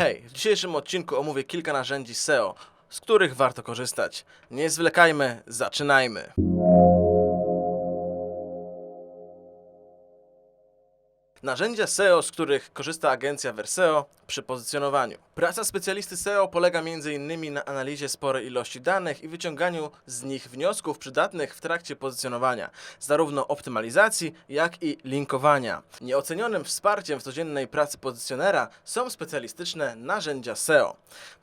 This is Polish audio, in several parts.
Hej, w dzisiejszym odcinku omówię kilka narzędzi SEO, z których warto korzystać. Nie zwlekajmy, zaczynajmy. Narzędzia SEO, z których korzysta agencja Verseo przy pozycjonowaniu. Praca specjalisty SEO polega m.in. na analizie sporej ilości danych i wyciąganiu z nich wniosków przydatnych w trakcie pozycjonowania, zarówno optymalizacji, jak i linkowania. Nieocenionym wsparciem w codziennej pracy pozycjonera są specjalistyczne narzędzia SEO.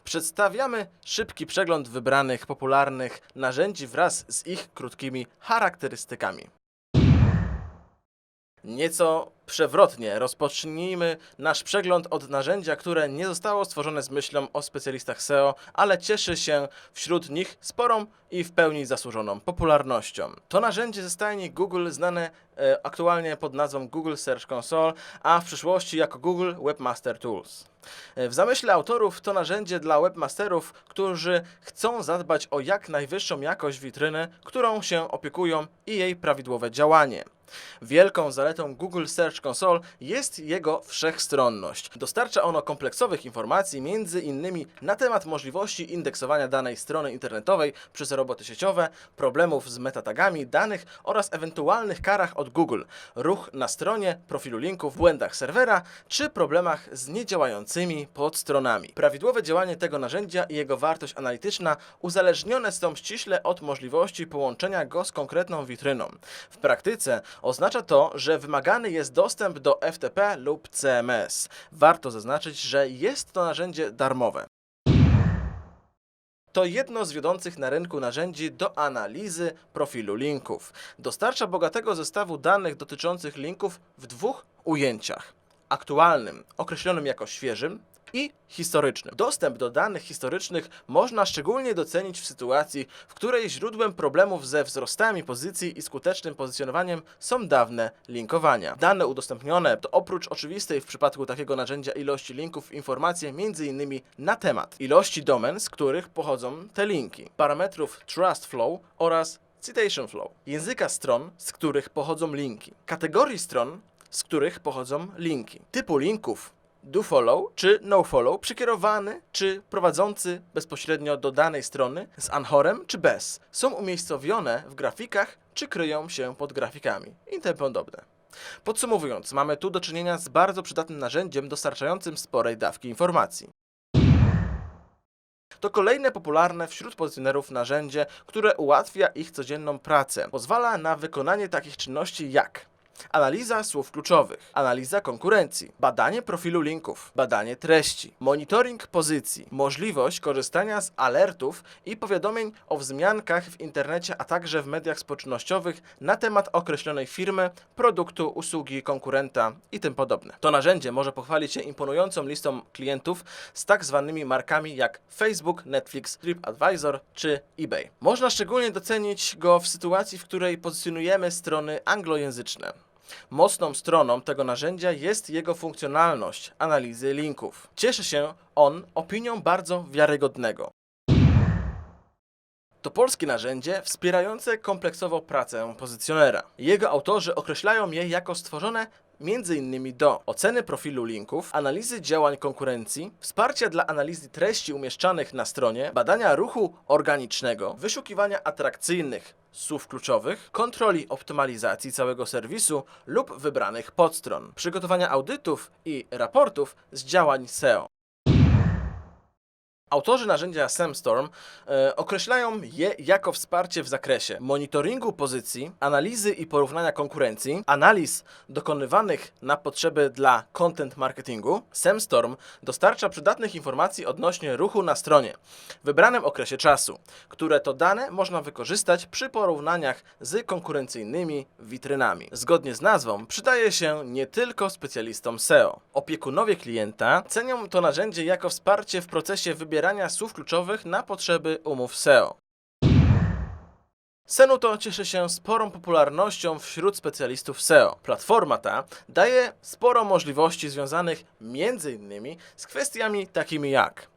Przedstawiamy szybki przegląd wybranych popularnych narzędzi wraz z ich krótkimi charakterystykami. Nieco przewrotnie rozpocznijmy nasz przegląd od narzędzia, które nie zostało stworzone z myślą o specjalistach SEO, ale cieszy się wśród nich sporą i w pełni zasłużoną popularnością. To narzędzie ze stajni Google znane e, aktualnie pod nazwą Google Search Console, a w przyszłości jako Google Webmaster Tools. E, W zamyśle autorów to narzędzie dla webmasterów, którzy chcą zadbać o jak najwyższą jakość witryny, którą się opiekują i jej prawidłowe działanie. Wielką zaletą Google Search Console jest jego wszechstronność. Dostarcza ono kompleksowych informacji, między innymi na temat możliwości indeksowania danej strony internetowej przez roboty sieciowe, problemów z metatagami danych oraz ewentualnych karach od Google, ruch na stronie, profilu linków, błędach serwera czy problemach z niedziałającymi podstronami. Prawidłowe działanie tego narzędzia i jego wartość analityczna uzależnione są ściśle od możliwości połączenia go z konkretną witryną. W praktyce oznacza to, że wymagany jest dostęp do FTP lub CMS. Warto zaznaczyć, że jest to narzędzie darmowe. To jedno z wiodących na rynku narzędzi do analizy profilu linków. Dostarcza bogatego zestawu danych dotyczących linków w dwóch ujęciach: aktualnym, określonym jako świeżym, i historycznym. Dostęp do danych historycznych można szczególnie docenić w sytuacji, w której źródłem problemów ze wzrostami pozycji i skutecznym pozycjonowaniem są dawne linkowania. Dane udostępnione to oprócz oczywistej w przypadku takiego narzędzia ilości linków informacje m.in. na temat ilości domen, z których pochodzą te linki, parametrów Trust Flow oraz Citation Flow, języka stron, z których pochodzą linki, kategorii stron, z których pochodzą linki, typu linków, do follow czy no follow, przykierowany czy prowadzący bezpośrednio do danej strony z anchorem czy bez, są umiejscowione w grafikach czy kryją się pod grafikami i tym podobne. Podsumowując, mamy tu do czynienia z bardzo przydatnym narzędziem dostarczającym sporej dawki informacji. To kolejne popularne wśród pozycjonerów narzędzie, które ułatwia ich codzienną pracę. Pozwala na wykonanie takich czynności jak Analiza słów kluczowych, analiza konkurencji, badanie profilu linków, badanie treści, monitoring pozycji, możliwość korzystania z alertów i powiadomień o wzmiankach w internecie, a także w mediach społecznościowych na temat określonej firmy, produktu, usługi, konkurenta i tym podobne. To narzędzie może pochwalić się imponującą listą klientów z tak zwanymi markami jak Facebook, Netflix, TripAdvisor czy eBay. Można szczególnie docenić go w sytuacji, w której pozycjonujemy strony anglojęzyczne. Mocną stroną tego narzędzia jest jego funkcjonalność analizy linków. Cieszy się on opinią bardzo wiarygodnego. To polskie narzędzie wspierające kompleksowo pracę pozycjonera. Jego autorzy określają je jako stworzone m.in. do oceny profilu linków, analizy działań konkurencji, wsparcia dla analizy treści umieszczanych na stronie, badania ruchu organicznego, wyszukiwania atrakcyjnych słów kluczowych, kontroli optymalizacji całego serwisu lub wybranych podstron, przygotowania audytów i raportów z działań SEO. Autorzy narzędzia SEMstorm e, określają je jako wsparcie w zakresie monitoringu pozycji, analizy i porównania konkurencji, analiz dokonywanych na potrzeby dla content marketingu. SEMstorm dostarcza przydatnych informacji odnośnie ruchu na stronie w wybranym okresie czasu, które to dane można wykorzystać przy porównaniach z konkurencyjnymi witrynami. Zgodnie z nazwą przydaje się nie tylko specjalistom SEO. Opiekunowie klienta cenią to narzędzie jako wsparcie w procesie wybierania słów kluczowych na potrzeby umów SEO. Senuto cieszy się sporą popularnością wśród specjalistów SEO. Platforma ta daje sporo możliwości związanych m.in. z kwestiami takimi jak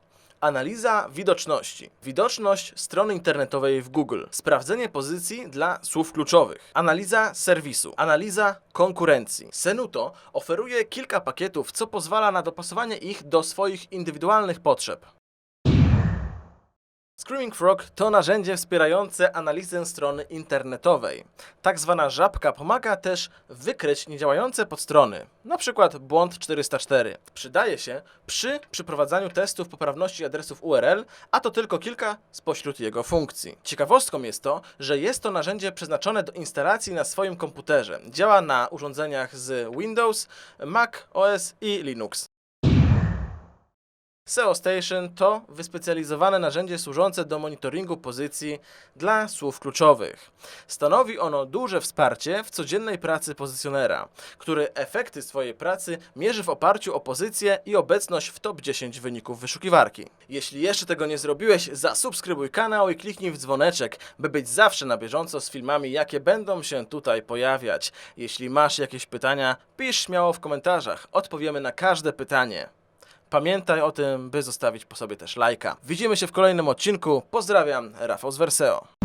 Analiza widoczności. Widoczność strony internetowej w Google. Sprawdzenie pozycji dla słów kluczowych. Analiza serwisu. Analiza konkurencji. Senuto oferuje kilka pakietów, co pozwala na dopasowanie ich do swoich indywidualnych potrzeb. Screaming Frog to narzędzie wspierające analizę strony internetowej. Tak zwana żabka pomaga też wykryć niedziałające podstrony, np. błąd 404. Przydaje się przy przeprowadzaniu testów poprawności adresów URL, a to tylko kilka spośród jego funkcji. Ciekawostką jest to, że jest to narzędzie przeznaczone do instalacji na swoim komputerze. Działa na urządzeniach z Windows, Mac OS i Linux. SEO Station to wyspecjalizowane narzędzie służące do monitoringu pozycji dla słów kluczowych. Stanowi ono duże wsparcie w codziennej pracy pozycjonera, który efekty swojej pracy mierzy w oparciu o pozycję i obecność w top 10 wyników wyszukiwarki. Jeśli jeszcze tego nie zrobiłeś, zasubskrybuj kanał i kliknij w dzwoneczek, by być zawsze na bieżąco z filmami, jakie będą się tutaj pojawiać. Jeśli masz jakieś pytania, pisz śmiało w komentarzach, odpowiemy na każde pytanie. Pamiętaj o tym, by zostawić po sobie też lajka. Widzimy się w kolejnym odcinku. Pozdrawiam, Rafał z Werseo.